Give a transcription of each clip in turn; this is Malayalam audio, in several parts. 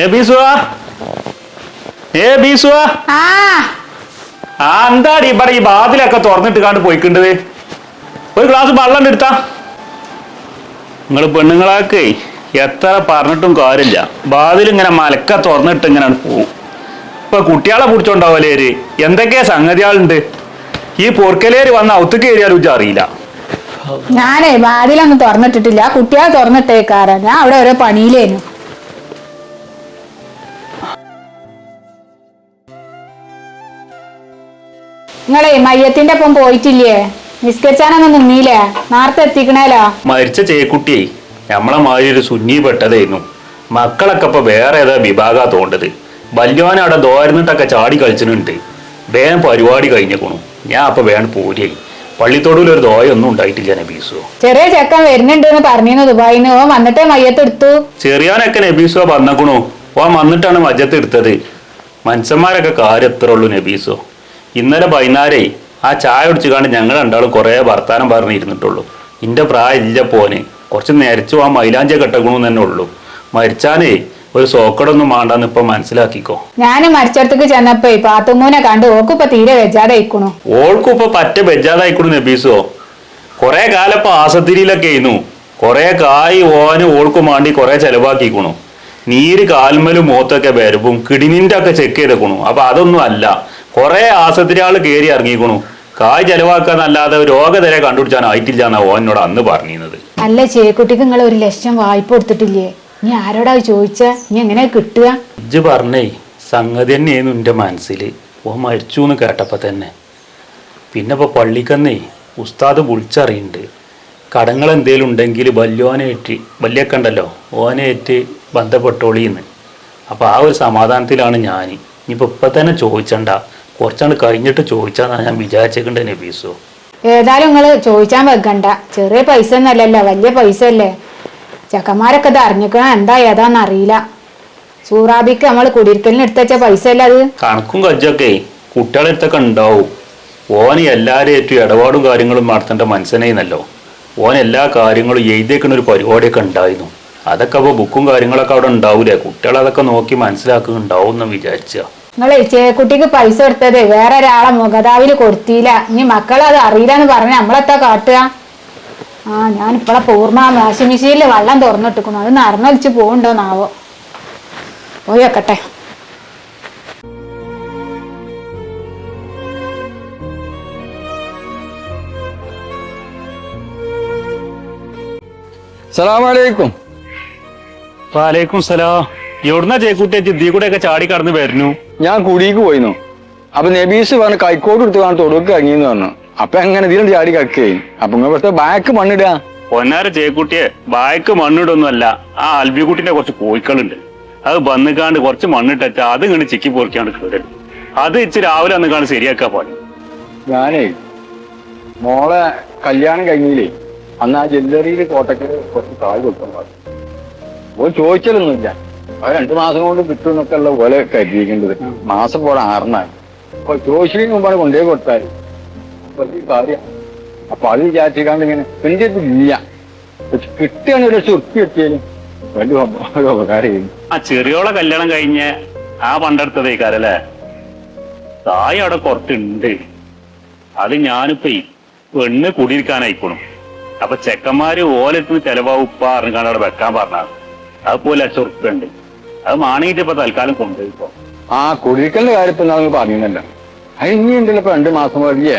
ഏ ബീസുവാ? ഏ ബീസുവാ? ആ. ആ എന്താടി ഇവിടെ ഈ ബാതിലൊക്കെ തുറന്നിട്ട് കാണ്ട് പോയിക്കണ്ടത്? ഒരു ഗ്ലാസ് വെള്ളം എടുത്താ. നിങ്ങൾ പെണ്ണുങ്ങളാക്കേ എത്ര പറഞ്ഞിട്ടും കാര്യമില്ല. ബാതിൽ ഇങ്ങനെ മലക്ക തുറന്നിട്ട് ഇങ്ങനെ പോവും. ഇപ്പൊ കുട്ടികളെ പിടിച്ചോണ്ടാവലേര് എന്തൊക്കെയാ സംഗതികളുണ്ട്? ഈ പൊർക്കലേര് വന്ന ഔത്തേക്ക് കയറിയാലും ഇജ്ജ് അറിയില്ല. ഞാനേ വാതിലൊന്നും തുറന്നിട്ടിട്ടില്ല. കുട്ടികളെ തുറന്നിട്ടേക്കാരാ. ഞാൻ അവിടെ ഓരോ പണിയിലേനു. നിങ്ങളെ മയ്യത്തിന്റെ ഒപ്പം പോയിട്ടില്ലേ? നിസ്കരിച്ചാനൊന്നും നിന്നീലേ? നേരത്തെ എത്തിക്കണേലോ? മരിച്ച ചേക്കുട്ടിയെ നമ്മളെ മാതിരി ഒരു സുന്നി പെട്ടതായിരുന്നു. മക്കളൊക്കെ ഇപ്പൊ വേറെ ഏതാ വിഭാഗാ തോണ്ടത്. വല്യോനെ അവിടെ ദോരന്നിട്ടൊക്കെ ചാടി കളിച്ചിട്ടുണ്ട്. വേഗം പരിപാടി കഴിഞ്ഞേക്കണു. ഞാൻ അപ്പൊ വേണം പോരിയായി. പള്ളിത്തോടിൽ ഒരു ദോയൊന്നും ഉണ്ടായിട്ടില്ല നബീസോ. ചെറിയ ചെക്കൻ വരുന്നുണ്ട് എന്ന് പറഞ്ഞിരുന്നു ദുബായിന്ന്. ഓൻ വന്നിട്ടേ മയ്യത്തെടുത്തു ചെറിയാനൊക്കെ നബീസോ വന്നേക്കണു. ഓ വന്നിട്ടാണ് മജ്ജത്ത് എടുത്തത്. മനുഷ്യന്മാരൊക്കെ കാര്യം എത്ര ഉള്ളൂ നബീസോ. ഇന്നലെ വൈകുന്നേരേ ആ ചായ കുടിച്ചു കണ്ട് ഞങ്ങൾ രണ്ടാളും കുറേ വർത്താനം പറഞ്ഞിരുന്നിട്ടുള്ളൂ. ഇന്റെ പ്രായം ഇല്ല പോനെ. കുറച്ച് നേരച്ചു ആ മൈലാഞ്ച കെട്ടക്കണമെന്ന് തന്നെ ഉള്ളൂ. മരിച്ചാനേ ഒരു സോക്കടൊന്നും വേണ്ടെന്ന് ഇപ്പൊ മനസ്സിലാക്കിക്കോ. ഞാൻ മരിച്ചടത്തേക്ക് ചെന്നപ്പോ പാത്തുമൂനെ കണ്ട് ഓക്കിപ്പൊ തീരെ വെജാതെ ആയിക്കണു ഓൾക്കുപ്പ പറ്റ വെജാതെ ആയിക്കണു നബീസോ. കൊറേ കാലം ഇപ്പൊ ആസത്തിരിയിലൊക്കെ ആയിരുന്നു. കൊറേ കായ് ഓന് ഓൾക്കും വേണ്ടി കൊറേ ചെലവാക്കിക്കണു. നീര് കാൽമലും മൂത്തൊക്കെ വരവും കിടിനിന്റെ ഒക്കെ ചെക്ക് ചെയ്തേക്കണു. അപ്പൊ അതൊന്നും അല്ല. കൊറേ ആൾ കയറി ഇറങ്ങിക്കണു. കായ് ചെലവാക്കാന്നല്ലാതെ രോഗതരെ കണ്ടുപിടിച്ചാണ് ആയിട്ടില്ല എന്നാ ഓനോട് അന്ന് പറഞ്ഞിരുന്നത്. അല്ല ചേക്കുട്ടിക്ക് നിങ്ങൾ ഒരു ലക്ഷം വായ്പ കൊടുത്തിട്ടില്ലേ? നീ ആരോടാ ചോദിച്ച? നീ എങ്ങനെ കിട്ടുക? ഇജ്ജ് പറഞ്ഞേ സംഗതി തന്നെയായിരുന്നു എന്റെ മനസ്സിൽ ഓ മരിച്ചു എന്ന് കേട്ടപ്പോൾ തന്നെ. പിന്നെ ഇപ്പോൾ പള്ളിക്കന്നേ ഉസ്താദ് വിളിച്ചറിയുന്നുണ്ട് കടങ്ങൾ എന്തേലും ഉണ്ടെങ്കിൽ വല്യോനേറ്റ് വല്യൊക്കെ ഉണ്ടല്ലോ ഓനേറ്റ് ബന്ധപ്പെട്ടോളിന്ന്. അപ്പോൾ ആ ഒരു സമാധാനത്തിലാണ് ഞാൻ ഇനിയിപ്പോൾ ഇപ്പം തന്നെ ചോദിച്ചണ്ട. കുറച്ചാണ്ട് കഴിഞ്ഞിട്ട് ചോദിച്ചാന്നാണ് ഞാൻ വിചാരിച്ചേക്കണ്ടേ നബീസോ. ഏതായാലും നിങ്ങൾ ചോദിച്ചാൻ വെക്കണ്ട. ചെറിയ പൈസ ഒന്നല്ലല്ലോ വലിയ പൈസ അല്ലേ ചെക്കന്മാരൊക്കെ ഇത് അറിഞ്ഞിക്കണ എന്താ ഏതാന്ന് അറിയില്ല. സൂറാബിക്ക് നമ്മൾ കുടിയിരിക്കലിന് എടുത്തുവെച്ച പൈസ അല്ല അത്? കണക്കും കജ്ജൊക്കെ കുട്ടികളെടുത്തൊക്കെ ഉണ്ടാവും. ഓന് എല്ലാവരും ഏറ്റവും ഇടപാടും കാര്യങ്ങളും നടത്തേണ്ട മനസ്സിനെയെന്നല്ലോ ഓൻ എല്ലാ കാര്യങ്ങളും എഴുതിയേക്കുന്ന ഒരു പരിപാടിയൊക്കെ ഉണ്ടായിരുന്നു. അതൊക്കെ അപ്പോൾ ബുക്കും കാര്യങ്ങളൊക്കെ അവിടെ ഉണ്ടാവൂലേ? കുട്ടികൾ അതൊക്കെ നോക്കി മനസ്സിലാക്കുന്നുണ്ടാവും എന്ന് വിചാരിച്ച. നിങ്ങളെ ചേക്കുട്ടിക്ക് പൈസ എടുത്തത് വേറെ ഒരാളെ മുഖതാവിൽ കൊടുത്തില്ല. ഇനി മക്കളെ അത് അറിയില്ലെന്ന് പറഞ്ഞ നമ്മളെത്താ കാട്ടുക? ആ ഞാൻ ഇപ്പളെ പൂർണ വാഷിംഗ് മെഷീനിൽ വെള്ളം തുറന്നിട്ടിക്കുന്നു അത് നിറഞ്ഞൊലിച്ച് പോകണ്ടോന്നാവോ പോയി വെക്കട്ടെ. സലാമലൈക്കും. വാലൈക്കും സലാം. എവിടുന്ന ചേക്കൂട്ടി ജിദ്ദി കൂടെ ഒക്കെ ചാടി കടന്ന് വരുന്നു. ഞാൻ കുടിക്ക് പോയിന്നു. അപ്പൊ നബീസ് പറഞ്ഞു കൈക്കോട്ട് എടുത്ത് കാണാൻ തൊടുക്ക് കഴിഞ്ഞു പറഞ്ഞു. അപ്പൊ എങ്ങനെ ഇതിലും ചാടി കക്കുകയും അപ്പൊ ഇവിടുത്തെ ബാക്ക് മണ്ണിടുക പൊന്നാര ചേക്കുട്ടിയെ ബാക്ക് മണ്ണിടൊന്നുമല്ല ആ അൽബിക്കുട്ടിന്റെ കുറച്ച് കോഴിക്കളുണ്ട്. അത് വന്നുകാണ്ട് കുറച്ച് മണ്ണിട്ടച്ച അത് ഇങ്ങനെ ചിക്കി പൊറിക്കാണ്ട് കേടൽ അത് ഇച്ചി രാവിലെ അന്ന് കാണാൻ ശരിയാക്കാ പോലെ ഞാനേ മോളെ കല്യാണം കഴിഞ്ഞില്ലേ? അന്ന് ആ ജ്വല്ലറിയിൽ കോട്ടയ്ക്ക് കുറച്ച് കായ് കൊടുക്കാൻ പാടും ഓ ചോദിച്ചതൊന്നുമില്ല. അത് രണ്ടു മാസം കൊണ്ട് കിട്ടും എന്നൊക്കെ ഉള്ള പോലെ കരുതിയിരിക്കേണ്ടത് മാസം പോലെ ആറിനായി അപ്പൊ ചോദിച്ചതിന് മുമ്പാണ് കൊണ്ടേ കൊടുത്താൽ വലിയ കാര്യം. അപ്പൊ അത് വിചാരിച്ചിക്കാണ്ട് ഇങ്ങനെ എന്റെ ഇല്ല പക്ഷെ കിട്ടുകയാണ് ഒരു ലക്ഷം ഉറുപ്പി എത്തിയാലും വലിയ ഉപ- ഉപകാരം ആ ചെറിയോളെ കല്യാണം കഴിഞ്ഞ് ആ പണ്ടെടുത്തതേക്കാരല്ലേ തായ അവിടെ കുറച്ചുണ്ട്. അത് ഞാനിപ്പോ പെണ്ണ് കുടിയിരിക്കാനായിക്കോണം അപ്പൊ ചെക്കന്മാര് ഓലത്തിന് ചെലവാ ഉപ്പ അറിഞ്ഞാണ്ട് അവിടെ വെക്കാൻ പറഞ്ഞത്. അതുപോലെ ലക്ഷം അത് മാണിയിട്ട് ഇപ്പൊ തൽക്കാലം കൊണ്ടുപോയിപ്പോ ആ കുടിക്കലിന്റെ കാര്യത്തിൽ നിങ്ങൾ പറഞ്ഞല്ലോ അതിന് ഉണ്ടല്ലോ ഇപ്പൊ രണ്ട് മാസം വരില്ലേ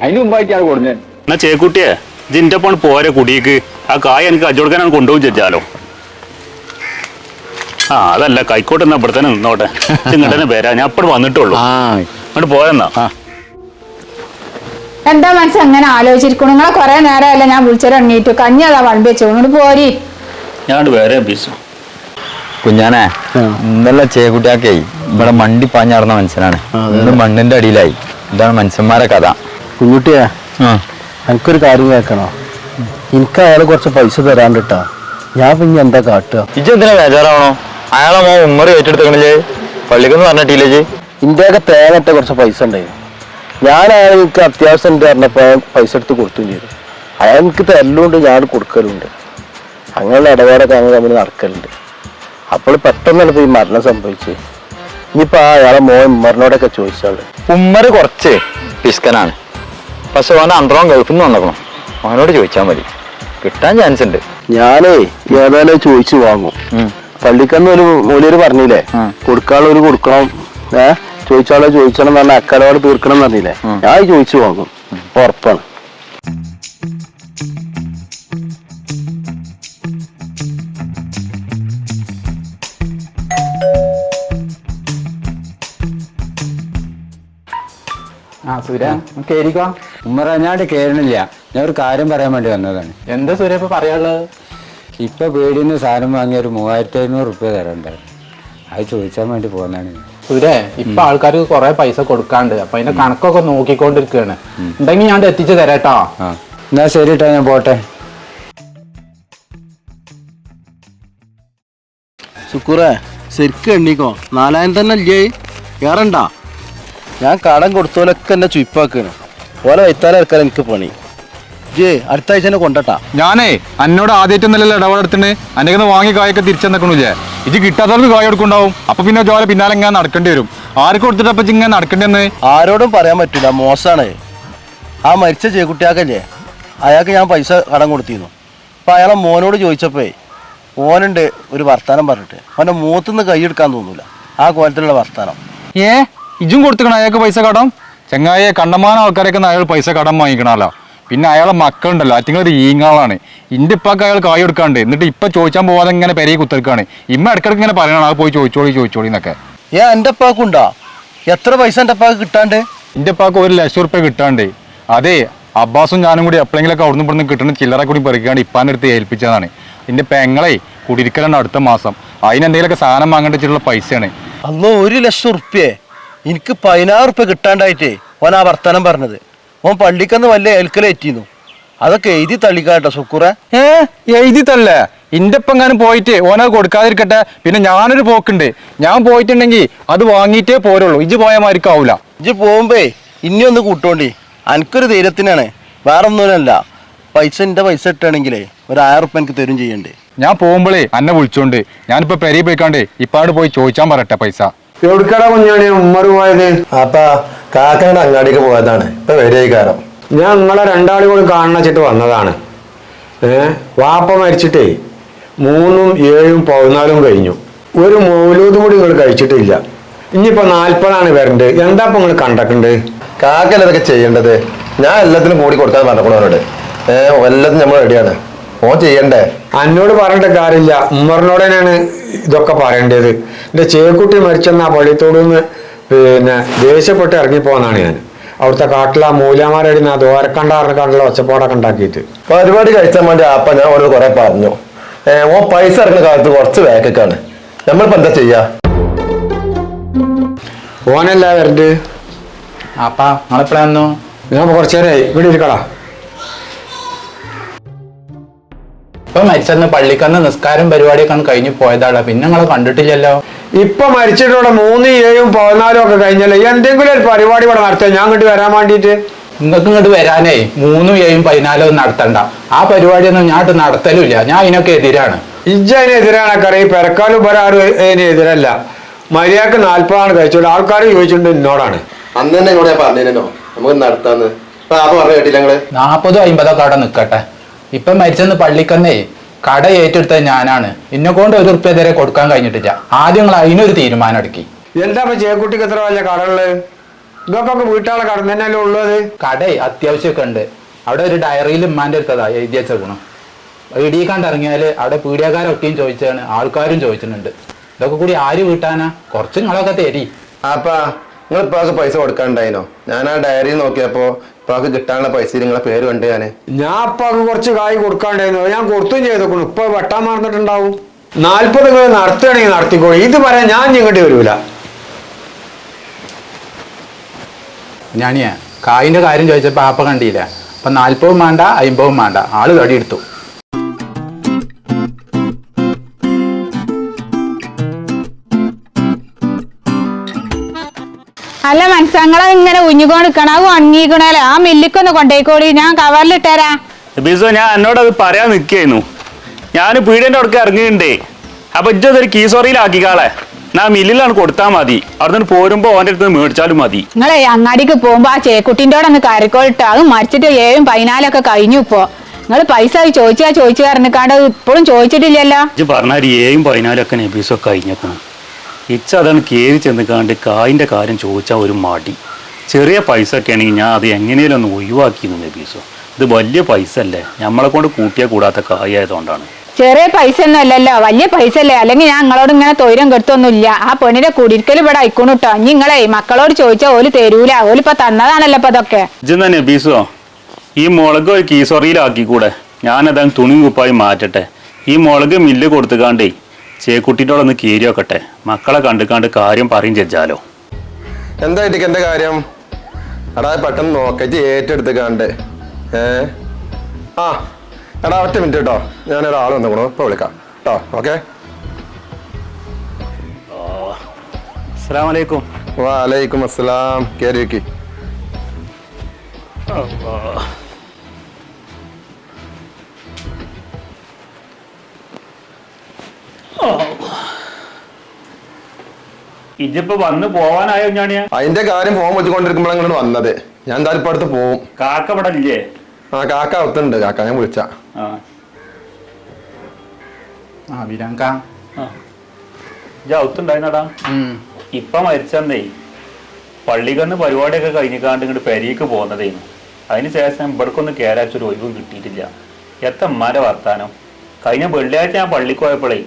അതിന് മുമ്പായിട്ടാണ് കൊടുത്തത്. എന്നാ ചേക്കുട്ടിയെ ഇതിന്റെ പോണ് പോരെ കുടിയേക്ക് ആ കായ എനിക്ക് കച്ചവടക്കാനാണ് കൊണ്ടുപോയി ചോദിച്ചാലോ ആ അതല്ല കൈക്കോട്ട് എന്നാ ഇവിടെ തന്നെ നിന്നോട്ടെ. ഇങ്ങോട്ട് തന്നെ വരാ. ഞാൻ അപ്പോഴും വന്നിട്ടുള്ളൂ. ആ. അങ്ങോട്ട് പോയെന്നാ. എന്താ മനസ്സ് അങ്ങനെ ആലോചിച്ചിരിക്കണു നിങ്ങളെ കുറെ നേരമല്ല ഞാൻ വിളിച്ചിറങ്ങിയിട്ട് കഞ്ഞി അതാ വണ്ടി വെച്ചു ഇങ്ങോട്ട് പോരി. ഞാൻ വേറെ ബീസു. കുഞ്ഞാനെ ഇന്നലെ ചേക്കുട്ടിയാക്കേ ഇവിടെ മണ്ടി പാഞ്ഞടന്ന മനുഷ്യനാണ്. ഇന്ന് മണ്ണിന്റെ അടിയിലായി. ഇതാണ് മനുഷ്യന്മാരെ കഥ. കുഞ്ഞുട്ടിയാ. എനിക്കൊരു കാര്യം കേൾക്കണോ? എനിക്ക് അയാൾ കുറച്ച് പൈസ തരാണ്ട് കേട്ടോ ഞാൻ പിന്നെ എന്താ കാട്ടുക? ഇജ് എന്തിനാ ബേജാറാവണോ? അയാളെ മോ ഉമ്മറി ഏറ്റെടുത്തേ പള്ളിക്കൊന്നും പറഞ്ഞിട്ടില്ലേ ഇജ്ജ്. ഇന്ത്യയൊക്കെ തേങ്ങട്ട കുറച്ച് പൈസ ഉണ്ടായിരുന്നു ഞാൻ അയാൾ എനിക്ക് അത്യാവശ്യം ഉണ്ട് പറഞ്ഞപ്പോൾ പൈസ എടുത്ത് കൊടുത്തും ചെയ്തു. അയാൾ എനിക്ക് തരലുണ്ട് ഞാൻ കൊടുക്കലുണ്ട്. അങ്ങനെയുള്ള ഇടപാടൊക്കെ അങ്ങനെ തമ്മിൽ നടക്കലുണ്ട്. അപ്പോൾ പെട്ടെന്ന് ഇപ്പൊ ഈ മരണം സംഭവിച്ചു ഇനിയിപ്പോ അയാളെ മോൻ ഉമ്മറിനോടൊക്കെ ചോദിച്ചാൾ ഉമ്മർ കുറച്ച് പിസ്കനാണ്. പക്ഷെ ഓൻ അന്തറോം ഗൾഫിൽ നിന്ന് വന്നേക്കണം. അവനോട് ചോദിച്ചാൽ മതി. കിട്ടാൻ ചാൻസ് ഉണ്ട്. ഞാനേ ഏതായാലും ചോദിച്ചു വാങ്ങും. പള്ളിക്കന്ന് ഒരു മൂലര് പറഞ്ഞില്ലേ. കൊടുക്കാനുള്ളവര് കൊടുക്കണം. ഏഹ് ചോദിച്ചാളോ ചോദിച്ചണം എന്ന് പറഞ്ഞാൽ അക്കാലോട് തീർക്കണം എന്ന് പറഞ്ഞില്ലേ? ഞാൻ ചോദിച്ചു വാങ്ങും. ഉറപ്പാണ്. സൂര്യ കേരിക്കോ ഉമ്മറ ഞാൻ കയറണില്ല ഞാൻ ഒരു കാര്യം പറയാൻ വേണ്ടി വന്നതാണ്. എന്താ സൂര്യ ഇപ്പൊ പറയാനുള്ളത്? ഇപ്പൊ പേടിയിൽ നിന്ന് സാധനം വാങ്ങിയ ഒരു മൂവായിരത്തി അഞ്ഞൂറ് റുപ്യ തരണ്ടായിരുന്നു. അത് ചോദിച്ചാൻ വേണ്ടി പോകുന്നതാണ് ഞാൻ. സൂര്യ ഇപ്പൊ ആൾക്കാർക്ക് കുറെ പൈസ കൊടുക്കാണ്ട് അപ്പൊ അതിന്റെ കണക്കൊക്കെ നോക്കിക്കൊണ്ടിരിക്കുകയാണ് ഉണ്ടെങ്കിൽ ഞാൻ എത്തിച്ചു തരാട്ടോ. ആ. എന്നാ ശരി കേട്ടോ ഞാൻ പോട്ടെ. ശുക്കൂറേ ശരിക്കും എണ്ണീക്കോ. നാലായിരം തന്നെ അല്ലേ ഏറണ്ട ഞാൻ കടം കൊടുത്തോലൊക്കെ എന്നെ ചുയിപ്പാക്കാണ്. ഓലെ വൈത്താലെ ഇറക്കാൻ എനിക്ക് പണി. ജേ അടുത്ത ആഴ്ച എന്നെ കൊണ്ടട്ടാ. ഞാനേ എന്നോട് ആദ്യമായിട്ടൊന്നല്ലല്ലോ ഇടപെടുത്തിന് അന്നേക്കൊന്ന് വാങ്ങി കായൊക്കെ തിരിച്ചെന്നക്കണില്ലേ ഇത് കിട്ടാത്തവർക്ക് കായ കൊടുക്കുണ്ടാവും അപ്പൊ പിന്നെ ജോല പിന്നാലെ ഇങ്ങനെ നടക്കേണ്ടി വരും. ആർക്ക് കൊടുത്തിട്ടപ്പ ഇങ്ങനെ നടക്കേണ്ടെന്ന് ആരോടും പറയാൻ പറ്റില്ല മോശമാണ് ആ മരിച്ച ചേക്കുട്ടിയാക്കല്ലേ അയാൾക്ക് ഞാൻ പൈസ കടം കൊടുത്തിരുന്നു. അപ്പം അയാളെ മോനോട് ചോദിച്ചപ്പോൾ ഓനുണ്ട് ഒരു വർത്താനം പറഞ്ഞിട്ട്. അവന്റെ മൂത്തുനിന്ന് കൈയെടുക്കാൻ തോന്നൂല. ആ കോലത്തിലുള്ള വർത്താനം. ഏ? ഇജും കൊടുത്തിക്കണം അയാൾക്ക് പൈസ കടം? ചെങ്ങായ കണ്ടമാന ആൾക്കാരൊക്കെ അയാൾ പൈസ കടം വാങ്ങിക്കണമല്ലോ പിന്നെ അയാളെ മക്കളുണ്ടല്ലോ അറ്റിങ്ങൾ ഒരു ഈങ്ങാളാണ്. ഇന്റെ ഇപ്പൊക്കെ അയാൾ കായ് കൊടുക്കാണ്ട്. എന്നിട്ട് ഇപ്പൊ ചോദിച്ചാൻ പോവാതെ ഇങ്ങനെ പെരയെ കുത്തിരിക്കാണ്. ഇമ്മ ഇടക്കിടക്ക് ഇങ്ങനെ പറയണം ആ പോയി ചോദിച്ചോളി ചോദിച്ചോളി എന്നൊക്കെ. ഏ എന്റെ അപ്പാക്കുണ്ടോ എത്ര പൈസ എന്റെ അപ്പാക്ക് കിട്ടാണ്ട്? എന്റെ ഉപ്പാക്ക് ഒരു ലക്ഷം റുപ്യ കിട്ടാണ്ട്. അതെ അബ്ബാസും ഞാനും കൂടി എപ്പോഴെങ്കിലൊക്കെ അവിടുന്ന് ഇവിടുന്ന് കിട്ടുന്ന ചില്ലറ കൂടി പെറുക്കാണ്ട് ഇപ്പാന്റെ അടുത്ത് ഏൽപ്പിച്ചതാണ്. എന്റെ പെങ്ങളെ കുടിരിക്കലാണ് അടുത്ത മാസം. അതിനെന്തെങ്കിലുമൊക്കെ സാധനം വാങ്ങേണ്ട വെച്ചിട്ടുള്ള പൈസയാണ്. അന്നോ ഒരു ലക്ഷം ഉറുപ്പ്യേ? എനിക്ക് പതിനാറ് ഉറുപ്പ്യ കിട്ടാണ്ടായിട്ടേ ഓൻ ആ വർത്തനം പറഞ്ഞത്. ഓൻ പള്ളിക്കന്ന് വല്ല ഏൽക്കലേറ്റിന്നു അതൊക്കെ എഴുതി തള്ളിക്കാട്ടോ സുക്കുറ. ഏ എഴുതി തള്ളേ. ഇന്റെ ഒപ്പം എങ്ങാനും പോയിട്ട് ഓനത് കൊടുക്കാതിരിക്കട്ടെ. പിന്നെ ഞാനൊരു പോക്കുണ്ട്. ഞാൻ പോയിട്ടുണ്ടെങ്കിൽ അത് വാങ്ങിയിട്ടേ പോരുള്ളൂ. ഇജ്ജ് പോയ മാതിരിക്കാവൂല ഇജ്ജ് പോകുമ്പേ ഇനി ഒന്ന് കൂട്ടോണ്ടി. അനക്കൊരു ധൈര്യത്തിനാണ്. വേറെ ഒന്നുമല്ല പൈസ എന്റെ പൈസ ഇട്ടാണെങ്കിലേ ഒരു ആയിരം ഉപ്പ എനിക്ക് തരും ചെയ്യണ്ടേ. ഞാൻ പോകുമ്പോഴേ അന്നെ വിളിച്ചോണ്ട്. ഞാനിപ്പോ പെരി പോയിക്കാണ്ട് ഇപ്പാട് പോയി ചോദിച്ചാൻ പറയട്ടെ പൈസ. എവിടുക്കടാ കുഞ്ഞാണി ഉമ്മറ് പോയത്? അപ്പ കാക്കയുടെ അങ്ങാടിക്ക് പോയതാണ്. ഇപ്പൊ വരിക കാരം ഞാൻ നിങ്ങളെ രണ്ടാളും കൂടി കാണണച്ചിട്ട് വന്നതാണ്. ഏ വാപ്പ മരിച്ചിട്ടേ മൂന്നും ഏഴും പതിനാലും കഴിഞ്ഞു. ഒരു മൗലൂദും കൂടി നിങ്ങൾ കഴിച്ചിട്ടില്ല. ഇനിയിപ്പോ നാൽപ്പതാണ് വരണ്ട്. എന്താ ഇപ്പൊ നിങ്ങൾ കണ്ടക്കണ്ട്? കാക്കല്ല ഇതൊക്കെ ചെയ്യേണ്ടത്? ഞാൻ എല്ലാത്തിനും കൂടി കൊടുക്കാൻ പറഞ്ഞോട് ഏഹ് എല്ലാത്തിനും നമ്മൾ റെഡിയാണ്. ഓൻ ചെയ്യണ്ടേ? എന്നോട് പറയേണ്ട കാര്യമില്ല. ഉമ്മറിനോടനാണ് ഇതൊക്കെ പറയേണ്ടത്. എന്റെ ചേക്കുട്ടി മരിച്ചെന്ന ആ പള്ളിത്തോട് നിന്ന് പിന്നെ ദേഷ്യപ്പെട്ട് ഇറങ്ങിപ്പോന്നാണ് ഞാൻ. അവിടുത്തെ കാട്ടിലെ മൂലാമാരടി ആ ദോരക്കണ്ടാറിന് കണ്ടുള്ള ഒച്ചപ്പാടൊക്കെ ഉണ്ടാക്കിയിട്ട്. പരിപാടി കഴിച്ചാൽ വേണ്ടി ആപ്പ ഞാൻ അവരോട് കുറെ പറഞ്ഞു. ഓ പൈസ ഇറങ്ങുന്ന കാലത്ത് കുറച്ച് വേക്കൊക്കെയാണ് നമ്മളിപ്പോ എന്താ ചെയ്യാ? ഓനല്ല വരണ്ട്? അപ്പാ നിങ്ങളെപ്പോഴാന്നു ഞാൻ കുറച്ചേരായി ഇവിടെ ഇരിക്കടാ. ഇപ്പൊ മരിച്ചെന്ന് പള്ളിക്കന്ന് നിസ്കാരം പരിപാടിയൊക്കെ കഴിഞ്ഞു പോയതാടാ. പിന്നെ നിങ്ങളെ കണ്ടിട്ടില്ലല്ലോ. ഇപ്പൊ മരിച്ചിട്ടുള്ള മൂന്ന് ഏഴും പതിനാലും ഒക്കെ കഴിഞ്ഞല്ലേ? എന്തെങ്കിലും ഒരു പരിപാടി ഇവിടെ നടത്താം ഞാൻ ഇങ്ങോട്ട് വരാൻ വേണ്ടിയിട്ട്? നിങ്ങൾക്ക് ഇങ്ങോട്ട് വരാനേ മൂന്നും ഏഴും പതിനാലും ഒന്നും നടത്തണ്ട. ആ പരിപാടിയൊന്നും ഞാൻ ഇട്ട് നടത്തലുമില്ല. ഞാൻ അതിനൊക്കെ എതിരാണ്. ഇജ്ജതിനെതിരാണ് കറി പെരക്കാലും ഉപരാറും അതിനെതിരല്ല മര്യാദയ്ക്ക് നാൽപ്പതാണ് കഴിച്ചോളൂ. ആൾക്കാർ ചോദിച്ചിട്ടുണ്ട് എന്നോടാണ് അന്ന് തന്നെ എന്നോട് ഞാൻ പറഞ്ഞിരുന്നോ. നമുക്ക് നടത്താന്ന്. അപ്പൊ ആപ്പ പറഞ്ഞു കേട്ടില്ല ഞങ്ങൾ നാൽപ്പതോ അമ്പതൊക്കെ അവിടെ നിൽക്കട്ടെ ഇപ്പൊ മരിച്ചെന്ന് പള്ളിക്കന്നേ കട ഏറ്റെടുത്തത് ഞാനാണ്. എന്നെ കൊണ്ട് ഒരു റുപ്യ തരെ കൊടുക്കാൻ കഴിഞ്ഞിട്ടില്ല. ആദ്യം നിങ്ങൾ അതിനൊരു തീരുമാനം എടുക്കി എന്താ ഇപ്പൊ ചേക്കുട്ടിക്ക് എത്ര വലിയ കടകൾ ഇതൊക്കെ വീട്ടാളെ കട തന്നെയല്ലേ ഉള്ളത് കട അത്യാവശ്യമൊക്കെ ഉണ്ട്. അവിടെ ഒരു ഡയറിയിൽ ഉമ്മാന്റെ അടുത്തതാ എഴുതി ഗുണം. ഇടിയെ കണ്ട് ഇറങ്ങിയാൽ അവിടെ പീഡിയക്കാരൊക്കെയും ചോദിച്ചാണ് ആൾക്കാരും ചോദിച്ചിട്ടുണ്ട്. ഇതൊക്കെ കൂടി ആര് വീട്ടാനാ? കുറച്ച് നിങ്ങളൊക്കെ തരി അപ്പാ നിങ്ങൾ ഇപ്പൊ പൈസ കൊടുക്കാണ്ടായിനോ? ഞാൻ ആ ഡയറി ഇപ്പാക്ക് കിട്ടാനുള്ള പൈസ നിങ്ങളെ പേര് കണ്ട് ഞാൻ. ഞാൻ അപ്പൊ അത് കുറച്ച് കായ് കൊടുക്കാണ്ടായിരുന്നു. ഞാൻ കൊടുത്തും ചെയ്തേക്കണു. ഇപ്പൊ വെട്ടാൻ മറന്നിട്ടുണ്ടാവും. നാൽപ്പത് കിലോ നടത്തുകയാണെങ്കിൽ നടത്തിക്കോ ഇത് പറയാൻ ഞാൻ ഇങ്ങോട്ട് വരൂല. ഞാനിയാ കായിന്റെ കാര്യം ചോദിച്ചപ്പോ ആപ്പ കണ്ടില്ല? അപ്പൊ നാൽപ്പതും വേണ്ട അമ്പതും വേണ്ട. ആൾ കടിയെടുത്തു അല്ല മനസ്സങ്ങളെ ഇങ്ങനെ ഉഞ്ഞുകൊണ്ട് നിൽക്കണം അത് ആ മില്ലിക്കൊന്ന് കൊണ്ടേക്കോളി ഞാൻ കവറിലിട്ടരാ ബിസോ ഞാൻ എന്നോട് അത് പറയാൻ നിൽക്കായിരുന്നു ഞാൻ പീടിയന്റെ അടുക്ക ഇറങ്ങിയിട്ടുണ്ടേ അപ്പൊ ഇജ്ജതൊരു കീസോറിയിലാക്കിക്കാളെ ഞാൻ മില്ലിലാണ് കൊടുത്താൽ മതി. അവിടുന്ന് പോരുമ്പോ ഓന്റെ അടുത്ത് മേടിച്ചാലും മതി. നിങ്ങളെ അങ്ങാടിക്ക് പോകുമ്പോ ആ ചേക്കുട്ടിന്റെ ഒന്ന് കരക്കോളിട്ട്. അത് മരിച്ചിട്ട് ഏഴും പതിനാലൊക്കെ കഴിഞ്ഞു ഇപ്പോ. നിങ്ങൾ പൈസ ചോദിച്ചാ ചോദിച്ചു കാരണക്കാണ്ട് ഇപ്പോഴും ചോദിച്ചിട്ടില്ലല്ലോ. ഇജ്ജ് പറഞ്ഞാൽ ഏഴും പതിനാലൊക്കെ നബീസൊക്കെ കഴിഞ്ഞേക്കണം. ഇച്ച അതാണ് കയറി കണ്ട് കായിന്റെ കാര്യം ചോദിച്ചാൽ ഒരു മടി. ചെറിയ പൈസ ഒക്കെ ആണെങ്കിൽ ഞാൻ അത് എങ്ങനെയും ഒന്ന് ഒഴിവാക്കിയിരുന്നു നബീസോ. ഇത് വലിയ പൈസ അല്ലേ നമ്മളെ കൊണ്ട് കൂട്ടിയാൽ കൂടാത്ത കായ് ആയതുകൊണ്ടാണ് ചെറിയ പൈസ ഒന്നും അല്ലല്ലോ. വലിയ പൈസ അല്ലേ അല്ലെങ്കിൽ ഞാൻ നിങ്ങളോട് ഇങ്ങനെ തൊയിരം കെടുത്തൊന്നുമില്ല. ആ പെണ്ണിന്റെ കുടിരിക്കൽ ഇവിടെ അയക്കണു കേട്ടോ ഇനി നിങ്ങളെ മക്കളോട് ചോദിച്ചാൽ ഓൽ തരൂല. ഓലിപ്പോ തന്നതാണല്ലോ ഇപ്പൊ അതൊക്കെ ഇജ്ജെന്നാ നബീസോ? ഈ മുളക് ഒരു കീസൊറിയിലാക്കിക്കൂടെ? ഞാനതാണ് തുണി കുപ്പായി മാറ്റട്ടെ. ഈ മുളക് മില്ല് കൊടുത്തുകാണ്ടേ ചേക്കുട്ടിയോടൊന്ന് കീരി വെക്കട്ടെ മക്കളെ കണ്ടുകാണ്ട് കാര്യം പറയും ചെജ്ജാലോ. എന്തായിട്ട് എന്റെ കാര്യം? എടാ പെട്ടെന്ന് നോക്കച്ച് ഏറ്റെടുത്ത് കണ്ട് ഏ? ആ എടാ ഒറ്റ മിനിറ്റ് കേട്ടോ. ഞാൻ ഒരാൾ വന്നു ഇപ്പൊ വിളിക്കാം. കേട്ടോ ഓക്കെ? അസ്സലാമലൈക്കും. വലൈക്കും അസ്സലാം കയറിയേക്ക് ഇജ്ജിപ്പോ വന്ന് പോവാനായോ ഞാണിയാ അതിന്റെ കാര്യം ഫോൺ വെച്ചുകൊണ്ടിരിക്കുമ്പോഴാണ് ഇങ്ങോട്ട് വന്നത്. ഞാൻ എന്തായാലും ഇപ്പൊ അടുത്ത് പോവും. കാക്ക ഇവിടെ ഇല്ലേ? ആ കാക്ക അകത്തുണ്ട്. കാക്ക ഞാൻ വിളിച്ച. ആ. ആ വിരാങ്ക ആ. ഇജ്ജ് ഔത്തുണ്ടായിരുന്നടാ ഇപ്പൊ മരിച്ചന്നേ. പള്ളിക്കന്ന് പരിപാടിയൊക്കെ കഴിഞ്ഞിക്കാണ്ട് ഇങ്ങോട്ട് പെരിക്ക് പോകുന്നതേനു അതിന് ശേഷം ഇവിടക്കൊന്ന് കേരാച്ചൊരു ഒഴിവും കിട്ടിയിട്ടില്ല. എത്ര എത്തമ്മാരെ വർത്താനം. കഴിഞ്ഞ വെള്ളിയാഴ്ച ഞാൻ പള്ളിക്ക് പോയപ്പോഴേ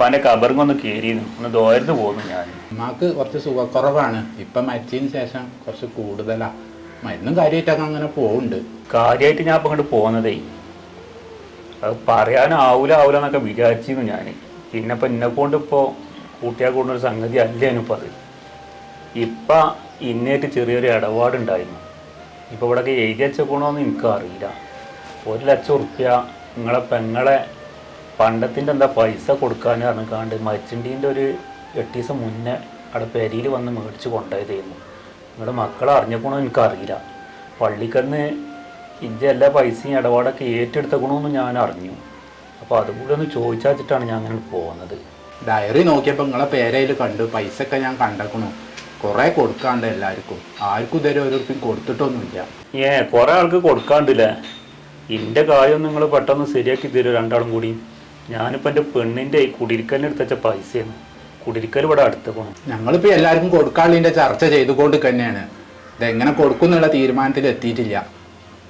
അപ്പൊ എന്റെ കബറിങ്ങൊന്ന് കയറിയിരുന്നു ഒന്ന് ദോരത്ത് പോന്നു ഞാൻ ഉമ്മാക്ക് കുറച്ച് സുഖക്കുറവാണ്. ഇപ്പം മരിച്ചതിന് ശേഷം കുറച്ച് കൂടുതലാ. മരുന്നും കാര്യമായിട്ടൊക്കെ അങ്ങനെ പോകുന്നുണ്ട് കാര്യമായിട്ട് ഞാൻ അപ്പൊ ഇങ്ങോട്ട് പോകുന്നതേ അത് പറയാനാവൂല ആവൂല എന്നൊക്കെ വിചാരിച്ചിരുന്നു ഞാൻ പിന്നെ ഇപ്പൊ എന്നെ കൊണ്ട് ഇപ്പോ കൂട്ടിയാൽ കൂടുന്നൊരു സംഗതി അല്ല ഇപ്പൊ അത്. ഇപ്പൊ ഇന്നേറ്റ് ചെറിയൊരു ഇടപാടുണ്ടായിരുന്നു. ഇപ്പൊ ഇവിടെയൊക്കെ എഴുതി വെച്ചേക്കണോന്ന് എനിക്ക് അറിയില്ല ഒരു ലക്ഷം ഉറുപ്യ നിങ്ങളെ പെങ്ങളെ പണ്ടത്തിന്റെ എന്താ പൈസ കൊടുക്കാൻ പറഞ്ഞിക്കാണ്ട് മരിച്ചിന്റെ ഒരു എട്ട് ദിവസം മുന്നേ അവിടെ പെരിയിൽ വന്ന് മേടിച്ച് കൊണ്ടുപോയതായിരുന്നു. നിങ്ങളുടെ മക്കളെ അറിഞ്ഞപ്പോണോ എനിക്കറിയില്ല. പള്ളിക്കന്ന് ഇതിന്റെ എല്ലാ പൈസയും ഇടപാടൊക്കെ ഏറ്റെടുത്തക്കണമെന്ന് ഞാൻ അറിഞ്ഞു. അപ്പോൾ അതുകൂടി ഒന്ന് ചോദിച്ചാച്ചിട്ടാണ് ഞാൻ അങ്ങനെ പോകുന്നത് ഡയറി നോക്കിയപ്പോൾ നിങ്ങളെ പേരയിൽ കണ്ടു. പൈസ ഒക്കെ ഞാൻ കണ്ടേക്കണു. കുറേ കൊടുക്കാണ്ട് എല്ലാവർക്കും. ആർക്കും ഇതുവരെ ഓരോരുത്തരും കൊടുത്തിട്ടൊന്നുമില്ല. ഏ കുറേ ആൾക്ക് കൊടുക്കാണ്ടില്ലേ? എന്റെ കാര്യം നിങ്ങൾ പെട്ടെന്ന് ശരിയാക്കി തരും രണ്ടാളും കൂടി? ഞാനിപ്പോൾ എന്റെ പെണ്ണിന്റെ കുടിരിക്കലിന് എടുത്തുവച്ച പൈസയാണ്. കുടിരിക്കൽ ഇവിടെ അടുത്ത് പോകണം ഞങ്ങളിപ്പോ എല്ലാവർക്കും കൊടുക്കാളിന്റെ ചർച്ച ചെയ്തുകൊണ്ട് തന്നെയാണ്. ഇതെങ്ങനെ കൊടുക്കും എന്നുള്ള തീരുമാനത്തിൽ എത്തിയിട്ടില്ല.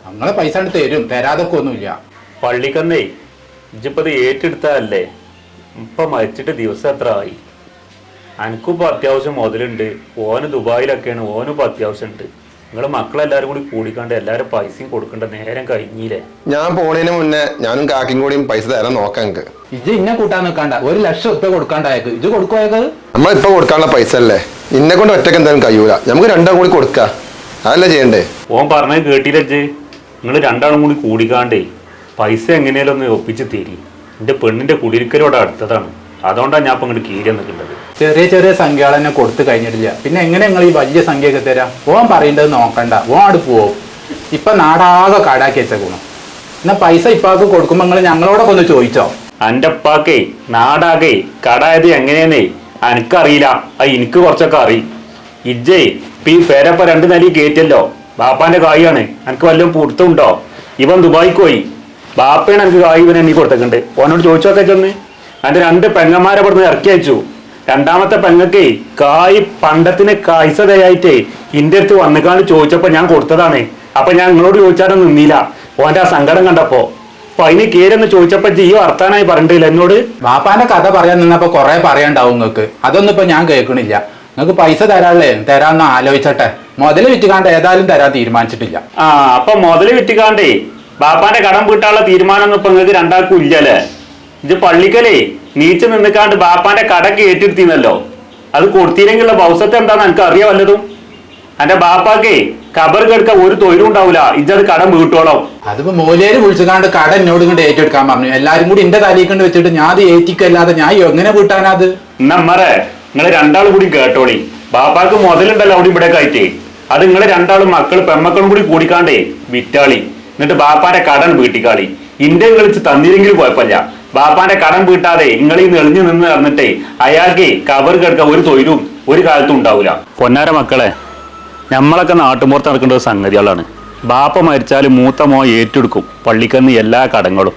ഞങ്ങളെ പൈസ അങ്ങട് തരും തരാതൊക്കെ ഒന്നുമില്ല. പള്ളിക്കന്നേ ഇജ്ജിപ്പത് ഏറ്റെടുത്തതല്ലേ ഇപ്പം മരിച്ചിട്ട് ദിവസം എത്ര ആയി? അനക്കിപ്പോൾ അത്യാവശ്യം മുതലുണ്ട്. ഓന് ദുബായിലൊക്കെയാണ് ഓനും ഇപ്പോൾ അത്യാവശ്യമുണ്ട് നിങ്ങൾ മക്കളെല്ലാരും കൂടി കൂടിക്കാണ്ട് എല്ലാരും പൈസയും കൊടുക്കണ്ട നേരം കഴിഞ്ഞില്ലേ? ഞാൻ പോണതിന് മുന്നേ ഞാനും കാക്കിയും കൂടിയും പൈസ തരാൻ നോക്കാം എനിക്ക്. ഇജ്ജ് ഇന്നെ കൂട്ടാൻ നിൽക്കണ്ട ഒരു ലക്ഷം ഉപ്പ കൊടുക്കാണ്ടായക്ക്. ഇജ് കൊടുക്കുവായത് നമ്മളിപ്പോ കൊടുക്കാനുള്ള പൈസ അല്ലേ? ഇന്നെ കൊണ്ട് ഒറ്റയ്ക്ക് എന്തായാലും കഴിയൂല. നമുക്ക് രണ്ടാം കൂടി കൊടുക്കാം. അതല്ലേ ചെയ്യണ്ടേ? ഓൻ പറഞ്ഞത് കേട്ടില്ലേ നിങ്ങൾ രണ്ടാളും കൂടി കൂടിക്കാണ്ടേ പൈസ എങ്ങനെയാലും ഒന്ന് ഒപ്പിച്ച് തരി. എന്റെ പെണ്ണിന്റെ കുടിരിക്കലോടെ അടുത്തതാണ്. അതുകൊണ്ടാണ് ഞാൻ ഇപ്പം ഇങ്ങോട്ട് കീരി നിൽക്കുന്നത് ചെറിയ ചെറിയ സംഖ്യകൾ തന്നെ കൊടുത്തു കഴിഞ്ഞിട്ടില്ല. പിന്നെ എങ്ങനെ നിങ്ങൾ ഈ വലിയ സംഖ്യയൊക്കെ തരാം? ഓൻ പറയേണ്ടത് നോക്കണ്ട. ഓൻ അവിടെ പോവും. ഇപ്പൊ നാടാകെ കാടാക്കി വെച്ചേക്കണു. എന്നാ പൈസ ഇപ്പാക്ക് കൊടുക്കുമ്പോ നിങ്ങൾ ഞങ്ങളോടൊക്കെ ഒന്ന് ചോദിച്ചോ? എന്റെ അപ്പാക്കേ നാടാകേ കടായത് എങ്ങനെയെന്നേ എനിക്കറിയില്ല അത് എനിക്ക് കുറച്ചൊക്കെ അറിയും. ഇജ്ജേ ഇപ്പൊ ഈ പേരപ്പ രണ്ട് നില കയറ്റല്ലോ ബാപ്പാന്റെ കായാണ്. എനിക്ക് വല്ലതും പൊടുത്തുണ്ടോ ഇവൻ ദുബായിക്ക് പോയി. ബാപ്പയാണ് എനിക്ക് കായ് ഇവനെ നീ കൊടുത്തിട്ടുണ്ട് ഓനോട് ചോദിച്ചോക്കെ ചെന്ന് എന്റെ രണ്ട് പെങ്ങന്മാരെ ഇവിടുന്ന് ഇറക്കി അയച്ചു. രണ്ടാമത്തെ പെങ്ങക്കേ കായ് പണ്ടത്തിന് കായ്സതയായിട്ടേ ഇന്റെ അടുത്ത് വന്നുകാണ് ചോദിച്ചപ്പോ ഞാൻ കൊടുത്തതാണ്. അപ്പൊ ഞാൻ നിങ്ങളോട് ചോദിച്ചാലും നിന്നില്ല. ഓന്റെ ആ സങ്കടം കണ്ടപ്പോ. അപ്പൊ അതിന് കേരെന്ന് ചോദിച്ചപ്പോ ഈ വർത്താനായി പറഞ്ഞിട്ടില്ല എന്നോട്? വാപ്പാന്റെ കഥ പറയാൻ നിന്നപ്പോ കൊറേ പറയണ്ടാവും നിങ്ങൾക്ക് അതൊന്നും ഇപ്പൊ ഞാൻ കേൾക്കണില്ല. നിങ്ങൾക്ക് പൈസ തരാല്ലേ? തരാന്ന് ആലോചിച്ചട്ടെ. മുതൽ വിറ്റുകാണ്ട് ഏതായാലും തരാൻ തീരുമാനിച്ചിട്ടില്ല. ആ അപ്പൊ മുതൽ വിറ്റുകാണ്ടേ ബാപ്പാന്റെ കടം വീട്ടാനുള്ള തീരുമാനം ഇപ്പൊ നിങ്ങൾക്ക് രണ്ടാൾക്കും ഇല്ലല്ലേ? ഇത് പള്ളിക്കലേ നീച്ച് നിന്നിക്കാണ്ട് ബാപ്പാന്റെ കട ഏറ്റെടുത്തിന്നല്ലോ അത് കൊടുത്തില്ലെങ്കിലുള്ള ഭൗസത്തെ എന്താന്ന് എനിക്ക് അറിയാൻ വല്ലതും? എന്റെ ബാപ്പാക്കേ കബർ കെടുക്ക ഒരു തൊഴിലും ഉണ്ടാവില്ല ഇജ്ജത് കടം വീട്ടോളോ. അതിപ്പോ മൂലേര് വിളിച്ചുകാണ്ട് കട എന്നോട് കൊണ്ട് ഏറ്റെടുക്കാൻ പറഞ്ഞു. എല്ലാരും കൂടി എന്റെ തലയിൽ കൊണ്ട് വെച്ചിട്ട് ഞാൻ അത് ഏറ്റിക്കല്ലാതെ ഞാൻ എങ്ങനെ വീട്ടാനത് നമ്മറെ നിങ്ങൾ രണ്ടാളും കൂടി കേട്ടോളി. ബാപ്പാക്ക് മുതലുണ്ടല്ലോ അവിടെ ഇവിടെ കയറ്റി അത് നിങ്ങൾ രണ്ടാളും മക്കൾ പെമ്മക്കളും കൂടി കൂടിക്കാണ്ടേ വിറ്റാളി. എന്നിട്ട് ബാപ്പാന്റെ കടൻ വീട്ടിക്കാളി. ഇന്ത്യ കളിച്ച് തന്നില്ലെങ്കിലും കുഴപ്പമില്ല. ബാപ്പാന്റെ കടം വീട്ടാതെ നിങ്ങൾ നെളിഞ്ഞു നിന്ന് നടന്നിട്ടേ അയാൾക്ക് കവർ കിടക്കാൻ ഒരു തൊഴിലും ഒരു കാലത്തും ഉണ്ടാവില്ല പൊന്നാര മക്കളെ നമ്മളൊക്കെ നാട്ടുമ്പുറത്ത് നടക്കേണ്ട ഒരു സംഗതികളാണ്. ബാപ്പ മരിച്ചാൽ മൂത്ത മോ ഏറ്റെടുക്കും പള്ളിക്കന്ന് എല്ലാ കടങ്ങളും.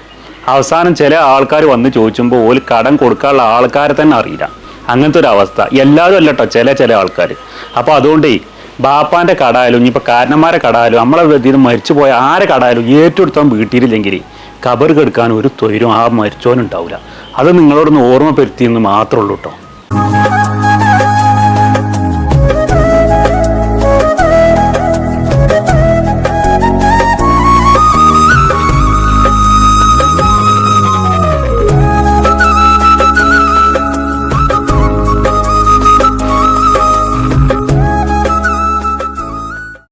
അവസാനം ചില ആൾക്കാർ വന്ന് ചോദിച്ചുമ്പോൾ ഓൽ കടം കൊടുക്കാനുള്ള ആൾക്കാരെ തന്നെ അറിയില്ല. അങ്ങനത്തെ ഒരു അവസ്ഥ. എല്ലാവരും അല്ലട്ടോ ചില ചില ആൾക്കാർ അപ്പോൾ അതുകൊണ്ടേ ബാപ്പാന്റെ കടായാലും ഇനിയിപ്പോൾ കാരണന്മാരെ കടായാലും നമ്മളെ ഇതിൽ മരിച്ചു പോയ ആരെ കടായാലും ഏറ്റെടുത്താൻ വീട്ടിലില്ലെങ്കിൽ കബർ കെടുക്കാൻ ഒരു തൊയിലും ആ മരിച്ചോനുണ്ടാവില്ല അത് നിങ്ങളോടൊന്ന് ഓർമ്മപ്പെടുത്തിയെന്ന് മാത്രമേ ഉള്ളൂ കേട്ടോ